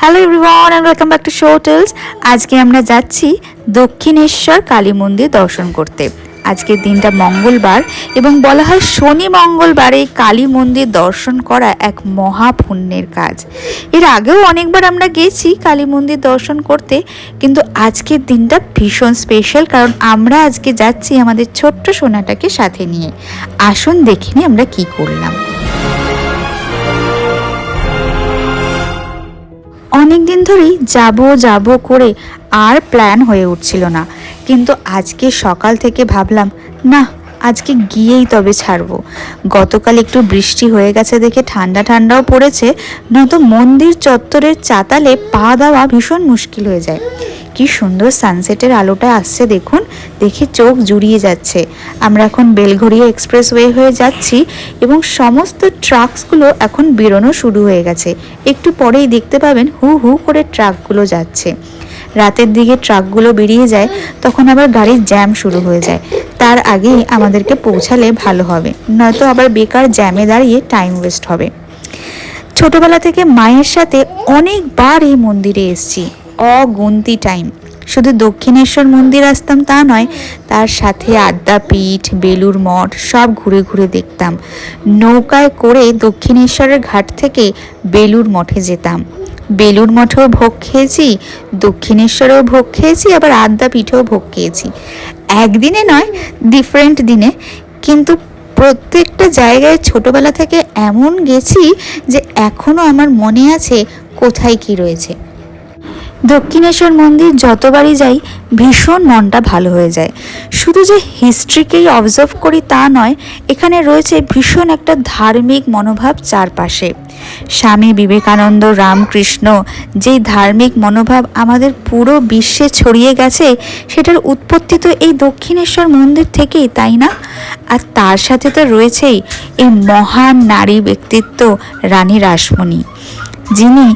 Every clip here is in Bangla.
Hello everyone and welcome back to show tales আজকে আমরা যাচ্ছি দক্ষিণেশ্বর কালী মন্দির দর্শন করতে। আজকের দিনটা মঙ্গলবার এবং বলা হয় শনি মঙ্গলবারে কালী মন্দির দর্শন করা এক মহা পুণ্যের কাজ। এর আগেও অনেকবার আমরা গেছি কালী মন্দির দর্শন করতে, কিন্তু আজকের দিনটা ভীষণ স্পেশাল কারণ আমরা আজকে যাচ্ছি আমাদের ছোট্ট সোনাটাকে সাথে নিয়ে। আসুন দেখিনি আমরা কি করলাম। অনেক দিন ধরেই যাব যাব করে আর প্ল্যান হয়ে উঠছিল না। কিন্তু আজকে সকাল থেকে ভাবলাম, না আজকে গিয়েই তবে ছাড়বো। গতকাল একটু বৃষ্টি হয়ে গেছে দেখে ঠান্ডা ঠান্ডাও পড়েছে, নয়তো মন্দির চত্বরের চাতালে পা দেওয়া ভীষণ মুশকিল হয়ে যায়। কি সুন্দর সানসেটের আলোটা আসছে দেখুন, দেখে চোখ জুড়িয়ে যাচ্ছে। আমরা এখন বেলঘড়িয়া এক্সপ্রেসওয়ে হয়ে যাচ্ছি এবং সমস্ত ট্রাকসগুলো এখন বেরোনো শুরু হয়ে গেছে। একটু পরেই দেখতে পাবেন হু হু করে ট্রাকগুলো যাচ্ছে। রাতের দিকে ট্রাকগুলো বেরিয়ে যায়, তখন আবার গাড়ির জ্যাম শুরু হয়ে যায়। তার আগে আমাদেরকে পৌঁছালে ভালো হবে। নয়তো আবার বেকার জ্যামে দাঁড়িয়ে টাইম ওয়েস্ট হবে। ছোটবেলা থেকে মায়ের সাথে অনেকবার এই মন্দিরে এসেছি। অগুন্তি টাইম শুধু দক্ষিণেশ্বর মন্দির আসতাম তা নয়, তার সাথে আদ্যাপীঠ বেলুর মঠ, সব ঘুরে ঘুরে দেখতাম। নৌকায় করে দক্ষিণেশ্বরের ঘাট থেকে বেলুর মঠে যেতাম। বেলুর মঠেও ভোগ খেয়েছি, দক্ষিণেশ্বরেও ভোগ খেয়েছি, আবার আদ্যাপীঠেও ভোগ খেয়েছি। একদিনে নয় ডিফারেন্ট দিনে। কিন্তু প্রত্যেকটা জায়গায় ছোটবেলা থেকে এমন গেছি যে এখনও আমার মনে আছে কোথায় কি রয়েছে। দক্ষিণেশ্বর মন্দির যতবারই যাই, ভীষণ মনটা ভালো হয়ে যায়। শুধু যে হিস্ট্রিকেই অবজার্ভ করি তা নয়, এখানে রয়েছে ভীষণ একটা ধার্মিক মনোভাব চারপাশে। স্বামী বিবেকানন্দ, রামকৃষ্ণ, যেই ধার্মিক মনোভাব আমাদের পুরো বিশ্বে ছড়িয়ে গেছে, সেটার উৎপত্তি তো এই দক্ষিণেশ্বর মন্দির থেকেই, তাই না? আর তার সাথে তো রয়েছেই এই মহান নারী ব্যক্তিত্ব রানী রাসমণি, যিনি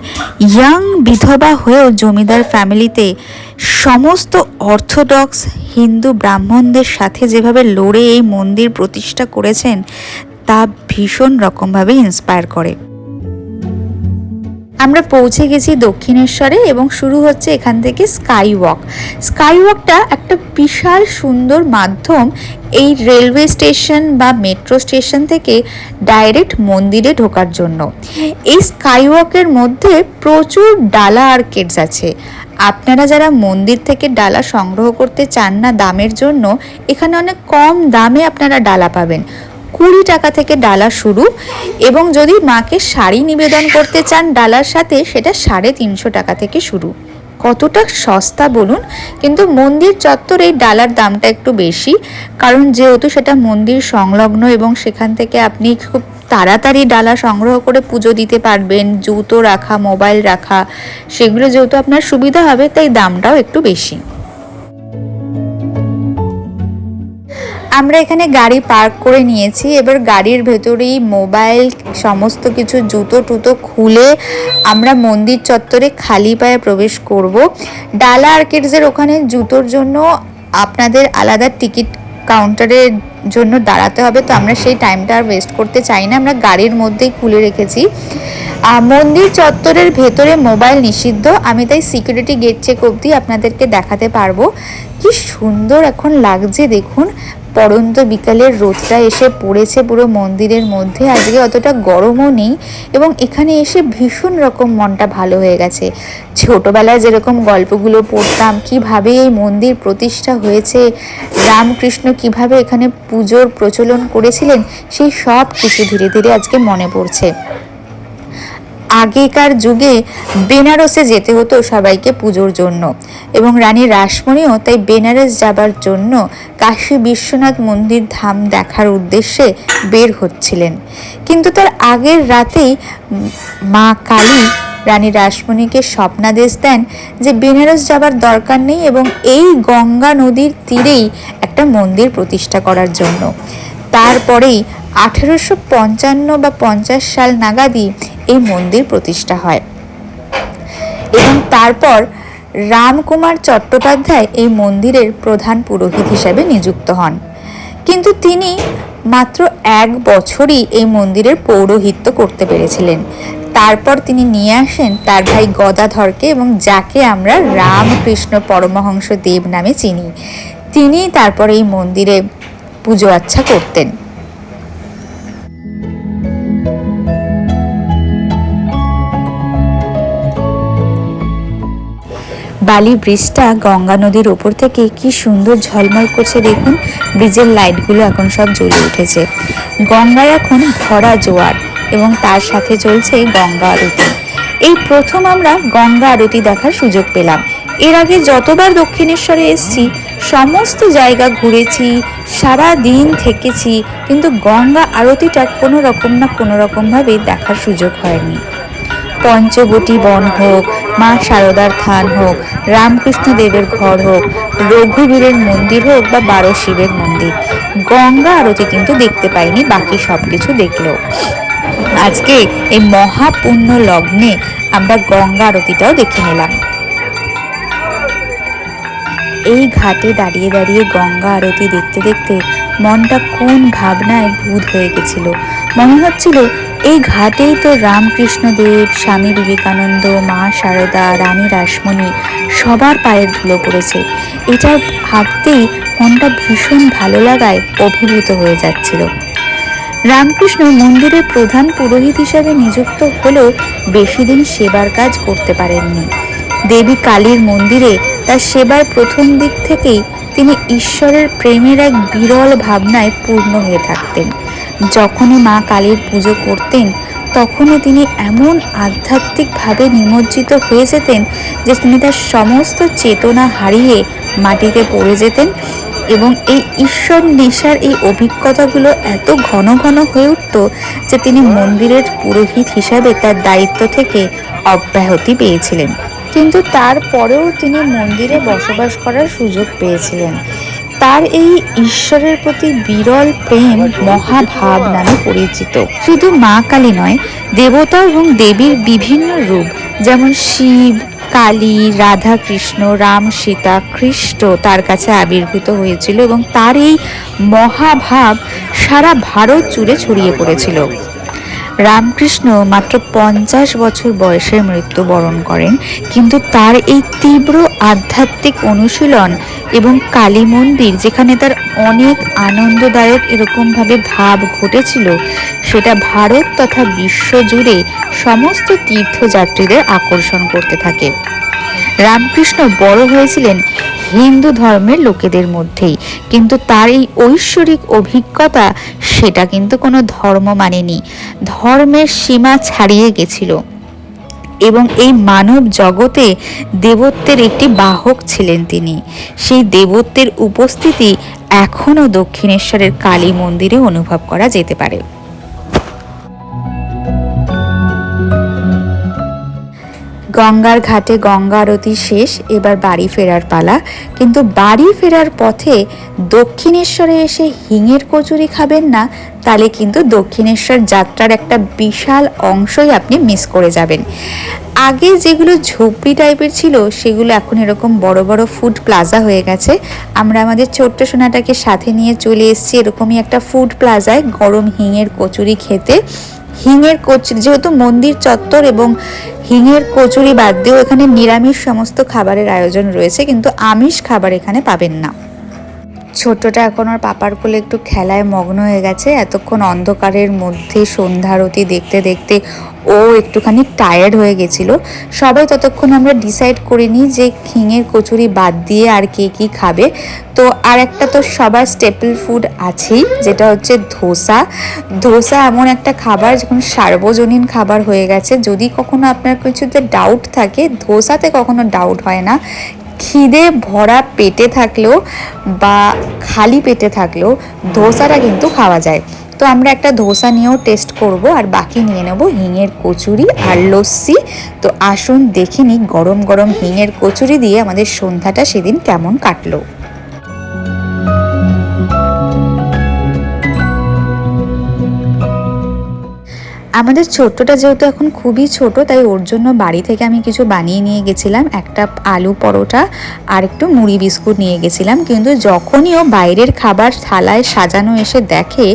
ইয়াং বিধবা হয়েও জমিদার ফ্যামিলিতে সমস্ত অর্থোডক্স হিন্দু ব্রাহ্মণদের সাথে যেভাবে লড়ে এই মন্দির প্রতিষ্ঠা করেছেন, তা ভীষণ রকমভাবে ইন্সপায়ার করে। আমরা পৌঁছে গেছি দক্ষিণেশ্বরে এবং শুরু হচ্ছে এখান থেকে স্কাই ওয়াক স্কাই ওয়াকটা একটা বিশাল সুন্দর মাধ্যম এই রেলওয়ে স্টেশন বা মেট্রো স্টেশন থেকে ডাইরেক্ট মন্দিরে ঢোকার জন্য। এই স্কাই ওয়াকের মধ্যে প্রচুর ডালা আর্কেডস আছে। আপনারা যারা মন্দির থেকে ডালা সংগ্রহ করতে চান না দামের জন্য, এখানে অনেক কম দামে আপনারা ডালা পাবেন। কুড়ি টাকা থেকে ডালা শুরু এবং যদি মাকে শাড়ি নিবেদন করতে চান ডালার সাথে, সেটা সাড়ে তিনশো টাকা থেকে শুরু। কতটা সস্তা বলুন, কিন্তু মন্দির চত্বর এই ডালার দামটা একটু বেশি, কারণ যেহেতু সেটা মন্দির সংলগ্ন এবং সেখান থেকে আপনি খুব তাড়াতাড়ি ডালা সংগ্রহ করে পুজো দিতে পারবেন, জুতো রাখা, মোবাইল রাখা, সেগুলো যেহেতু আপনার সুবিধা হবে, তাই দামটাও একটু বেশি। আমরা এখানে গাড়ি পার্ক করে নিয়েছি। এবার গাড়ির ভেতরেই মোবাইল, সমস্ত কিছু জুতো টুতো খুলে আমরা মন্দির চত্বরে খালি পায়ে প্রবেশ করব। ডালা আর্কেডসের ওখানে জুতোর জন্য আপনাদের আলাদা টিকিট কাউন্টারের জন্য দাঁড়াতে হবে। তো আমরা সেই টাইমটা আর ওয়েস্ট করতে চাই না। আমরা গাড়ির মধ্যেই খুলে রেখেছি। মন্দির চত্বরের ভেতরে মোবাইল নিষিদ্ধ। আমি তাই সিকিউরিটি গেট চেক অবধি আপনাদেরকে দেখাতে পারব। কি সুন্দর এখন লাগছে, দেখুন। পরন্ত বিকালের রোদটা এসে পড়েছে পুরো মন্দিরের মধ্যে। আজকে অতটা গরমও নেই এবং এখানে এসে ভীষণ রকম মনটা ভালো হয়ে গেছে। ছোটোবেলায় যেরকম গল্পগুলো পড়তাম, কীভাবে এই মন্দির প্রতিষ্ঠা হয়েছে, রামকৃষ্ণ কীভাবে এখানে পুজোর প্রচলন করেছিলেন, সেই সব কিছু ধীরে ধীরে আজকে মনে পড়ছে। আগেকার যুগে বেনারসে যেতে হতো সবাইকে পুজোর জন্য। এবং রানী রাসমণিও তাই বেনারস যাবার জন্য কাশী বিশ্বনাথ মন্দির ধাম দেখার উদ্দেশ্যে বের হচ্ছিলেন। কিন্তু তার আগের রাতেই মা কালী রানী রাসমণিকে স্বপ্নাদেশ দেন যে বেনারস যাবার দরকার নেই এবং এই গঙ্গা নদীর তীরেই একটা মন্দির প্রতিষ্ঠা করার জন্য। তারপরেই আঠেরোশো পঞ্চান্ন বা পঞ্চাশ সাল নাগাদই এই মন্দির প্রতিষ্ঠা হয়। এবং তারপর রামকুমার চট্টোপাধ্যায় এই মন্দিরের প্রধান পুরোহিত হিসেবে নিযুক্ত হন। কিন্তু তিনি মাত্র এক বছরই এই মন্দিরের পৌরোহিত্য করতে পেরেছিলেন। তারপর তিনি নিয়ে আসেন তার ভাই গদাধরকে এবং যাকে আমরা রামকৃষ্ণ পরমহংস দেব নামে চিনি। তিনি তারপর এই মন্দিরে পুজো আচ্ছা করতেন। বালি ব্রিজটা গঙ্গা নদীর ওপর থেকে কি সুন্দর ঝলমল করছে দেখুন। ব্রিজের লাইটগুলো এখন সব জ্বলে উঠেছে। গঙ্গায় এখন ভরা জোয়ার এবং তার সাথে চলছে গঙ্গা আরতি। এই প্রথম আমরা গঙ্গা আরতি দেখার সুযোগ পেলাম। এর আগে যতবার দক্ষিণেশ্বরে এসেছি, সমস্ত জায়গা ঘুরেছি, সারা দিন থেকেছি, কিন্তু গঙ্গা আরতিটা কোনো রকম না কোনো রকমভাবে দেখার সুযোগ হয়নি। পঞ্চবটি বন হোক, মা শারদার থান হোক, রামকৃষ্ণ দেবের ঘর হোক, রঘুবীরের মন্দির হোক বা বারো শিবের মন্দির। গঙ্গা আরতি কিন্তু দেখতে পাইনি, বাকি সব কিছু দেখলেও আজকে এই মহাপুণ্য লগ্নে আমরা গঙ্গা আরতিটাও দেখে নিলাম। এই ঘাটে দাঁড়িয়ে দাঁড়িয়ে গঙ্গা আরতি দেখতে দেখতে মনটা কোন ভাবনায় ভূত হয়ে গেছিল। মনে হচ্ছিল এই ঘাটেই তো রামকৃষ্ণ দেব স্বামী বিবেকানন্দ, মা শারদা রানী রাসমণি সবার পায়ের ধুলো পড়েছে। এটা ভাবতেই মনটা ভীষণ ভালো লাগায়, অভিভূত হয়ে যাচ্ছিল। রামকৃষ্ণ মন্দিরের প্রধান পুরোহিত হিসাবে নিযুক্ত হলেও বেশি দিন সেবার কাজ করতে পারেননি। দেবী কালীর মন্দিরে তার সেবার প্রথম দিক থেকেই তিনি ঈশ্বরের প্রেমের এক বিরল ভাবনায় পূর্ণ হয়ে থাকতেন। যখনই মা কালীর পুজো করতেন তখনই তিনি এমন আধ্যাত্মিকভাবে নিমজ্জিত হয়ে যেতেন যে তিনি তার সমস্ত চেতনা হারিয়ে মাটিতে পড়ে যেতেন এবং এই ঈশ্বর নেশার এই অভিজ্ঞতাগুলো এত ঘন ঘন হয়ে উঠত যে তিনি মন্দিরের পুরোহিত হিসাবে তার দায়িত্ব থেকে অব্যাহতি পেয়েছিলেন। কিন্তু তারপরেও তিনি মন্দিরে বসবাস করার সুযোগ পেয়েছিলেন। তার এই ঈশ্বরের প্রতি বিরল প্রেম মহাভাব নামে পরিচিত। শুধু মা কালী নয় দেবতা এবং দেবীর বিভিন্ন রূপ, যেমন শিব, কালী রাধা কৃষ্ণ রাম, সীতা, খ্রিস্ট তার কাছে আবির্ভূত হয়েছিল এবং তার এই মহাভাব সারা ভারত জুড়ে ছড়িয়ে পড়েছিল। রামকৃষ্ণ মাত্র পঞ্চাশ বছর বয়সে মৃত্যুবরণ করেন, কিন্তু তার এই তীব্র আধ্যাত্মিক অনুশীলন এবং কালী মন্দির, যেখানে তার অনেক আনন্দদায়ক এরকমভাবে ভাব ঘটেছিল, সেটা ভারত তথা বিশ্ব জুড়ে সমস্ত তীর্থযাত্রীদের আকর্ষণ করতে থাকে। রামকৃষ্ণ বড় হয়েছিলেন হিন্দু ধর্মের লোকেদের মধ্যেই, কিন্তু তার এই ঐশ্বরিক অভিজ্ঞতা সেটা কিন্তু কোনো ধর্ম মানেনি। ধর্মের সীমা ছাড়িয়ে গেছিল। এবং এই মানব জগতে দেবত্বের একটি বাহক ছিলেন তিনি। সেই দেবত্বের উপস্থিতি এখনও দক্ষিণেশ্বরের কালী মন্দিরে অনুভব করা যেতে পারে। গঙ্গার ঘাটে গঙ্গা আরতি শেষ, এবার বাড়ি ফেরার পালা। কিন্তু বাড়ি ফেরার পথে দক্ষিণেশ্বরে এসে হিঙের কচুরি খাবেন না, তাহলে কিন্তু দক্ষিণেশ্বর যাত্রার একটা বিশাল অংশই আপনি মিস করে যাবেন। আগে যেগুলো ঝুপড়ি টাইপের ছিল, সেগুলো এখন এরকম বড় বড় ফুড প্লাজা হয়ে গেছে। আমরা আমাদের ছোট্ট সোনাটাকে সাথে নিয়ে চলে এসেছি এরকমই একটা ফুড প্লাজায় গরম হিঙের কচুরি খেতে। হিঙের কচুরি, যেহেতু মন্দির চত্বর এবং হিঙের কচুরি বাদ দিয়েও এখানে নিরামিষ সমস্ত খাবারের আয়োজন রয়েছে, কিন্তু আমিষ খাবার এখানে পাবেন না। ছোট্টটা এখন ওর পাপার কোলে একটু খেলায় মগ্ন হয়ে গেছে। এতক্ষণ অন্ধকারের মধ্যে সন্ধ্যারতি দেখতে দেখতে ও একটুখানি টায়ার্ড হয়ে গেছিল। সবাই ততক্ষণ আমরা ডিসাইড করে নিই যে খিঙের কচুরি বাদ দিয়ে আর কে কী খাবে। তো আর একটা তো সবার স্টেপল ফুড আছেই, যেটা হচ্ছে ধোসা। ধোসা এমন একটা খাবার যখন সার্বজনীন খাবার হয়ে গেছে, যদি কখনো আপনার কিছুতে ডাউট থাকে, ধোসাতে কখনো ডাউট হয় না। খিদে ভরা পেটে থাকলেও বা খালি পেটে থাকলেও ধোসাটা কিন্তু খাওয়া যায়। তো আমরা একটা ধোসা নিয়েও টেস্ট করব আর বাকি নিয়ে নেব হিঙের কচুরি আর লস্যি। তো আসুন দেখে নিই গরম গরম হিঙের কচুরি দিয়ে আমাদের সন্ধ্যাটা সেদিন কেমন কাটলো। আমাদের ছোট্টটা যেহেতু এখন খুবই ছোট, তাই ওর জন্য বাড়ি থেকে আমি কিছু বানিয়ে নিয়ে গেছিলাম। একটা আলু পরোটা আর একটু মুড়ি বিস্কুট নিয়ে গেছিলাম। কিন্তু যখনই ও বাইরের খাবার থালায় সাজানো এসে দেখে,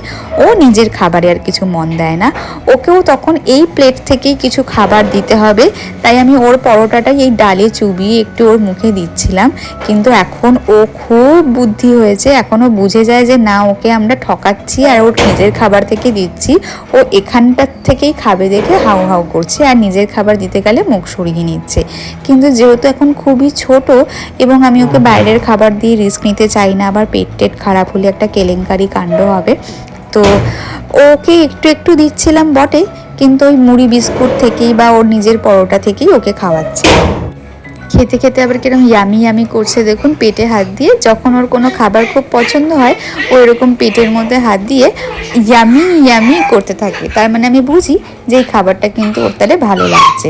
ও নিজের খাবারে আর কিছু মন দেয় না। ওকেও তখন এই প্লেট থেকেই কিছু খাবার দিতে হবে। তাই আমি ওর পরোটাটাই এই ডালে চুবিয়ে একটু ওর মুখে দিচ্ছিলাম। কিন্তু এখন ও খুব বুদ্ধি হয়েছে। এখনও বুঝে যায় যে, না, ওকে আমরা ঠকাচ্ছি আর ওর নিজের খাবার থেকে দিচ্ছি। ও এখানটার থেকেই খাবে দেখে হাউ হাউ করছে আর নিজের খাবার দিতে গেলে মুখ সরিয়ে নিচ্ছে। কিন্তু যেহেতু এখন খুবই ছোট এবং আমি ওকে বাইরের খাবার দিয়ে রিস্ক নিতে চাই না, আবার পেট টেট খারাপ হলে একটা কেলেঙ্কারি কাণ্ড হবে। তো ওকে একটু একটু দিচ্ছিলাম বটে, কিন্তু ওই মুড়ি বিস্কুট থেকেই বা ওর নিজের পরোটা থেকেই ওকে খাওয়াচ্ছি। খেতে খেতে আবার কীরকম ইয়ামি ইয়ামি করছে। দেখুন, পেটে হাত দিয়ে যখন ওর কোনো খাবার খুব পছন্দ হয় ও এরকম পেটের মধ্যে হাত দিয়ে ইয়ামি ইয়ামি করতে থাকে। তার মানে আমি বুঝি যে এই খাবারটা কিন্তু ওর তাহলে ভালো লাগছে।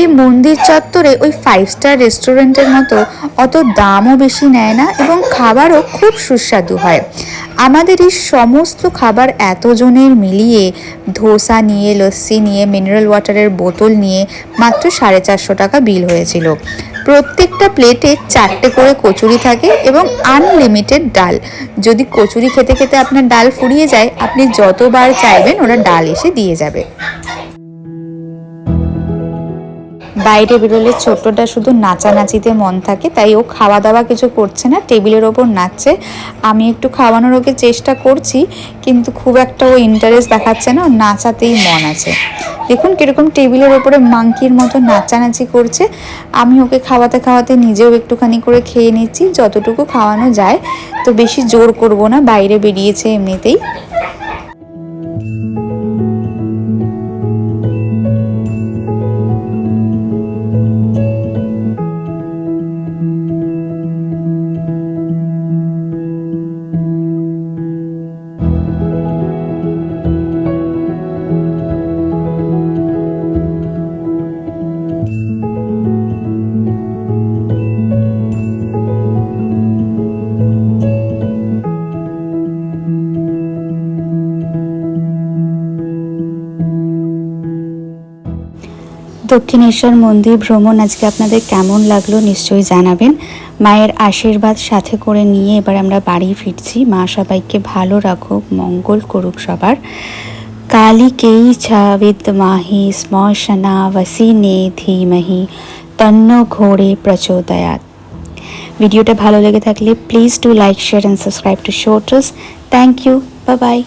এই মন্দির চত্বরে ওই ফাইভ স্টার রেস্টুরেন্টের মতো অত দামও বেশি নেয় না এবং খাবারও খুব সুস্বাদু হয়। আমাদের এই সমস্ত খাবার এতজনের মিলিয়ে ধোসা নিয়ে, লস্যি নিয়ে মিনারেল ওয়াটারের বোতল নিয়ে মাত্র সাড়ে চারশো টাকা বিল হয়েছিল। প্রত্যেকটা প্লেটে চারটে করে কচুরি থাকে এবং আনলিমিটেড ডাল। যদি কচুরি খেতে খেতে আপনার ডাল ফুরিয়ে যায়, আপনি যতবার চাইবেন ওরা ডাল এসে দিয়ে যাবে। বাইরে বেরোলে ছোট্টটা শুধু নাচানাচিতে মন থাকে, তাই ও খাওয়া দাওয়া কিছু করছে না, টেবিলের ওপর নাচছে। আমি একটু খাওয়ানোর ওকে চেষ্টা করছি, কিন্তু খুব একটা ও ইন্টারেস্ট দেখাচ্ছে না নাচাতেই মন আছে। দেখুন কীরকম টেবিলের ওপরে মাংকির মতো নাচানাচি করছে। আমি ওকে খাওয়াতে খাওয়াতে নিজেও একটুখানি করে খেয়ে নিচ্ছি, যতটুকু খাওয়ানো যায়। তো বেশি জোর করব না, বাইরে বেরিয়েছে এমনিতেই। দক্ষিণেশ্বর মন্দির ভ্রমণ আজকে আপনাদের কেমন লাগল নিশ্চয়ই জানাবেন। মায়ের আশীর্বাদ সাথে করে নিয়ে এবার আমরা বাড়ি ফিরছি। মা সবাইকে ভালো রাখুক, মঙ্গল করুক সবার। কালিকেই ছাবিদ মাহি স্মশনা নে ধীমহি, তন্ন ঘোরে প্রচোদয়াত। ভিডিওটা ভালো লেগে থাকলে please do like share and subscribe to shorts thank you bye bye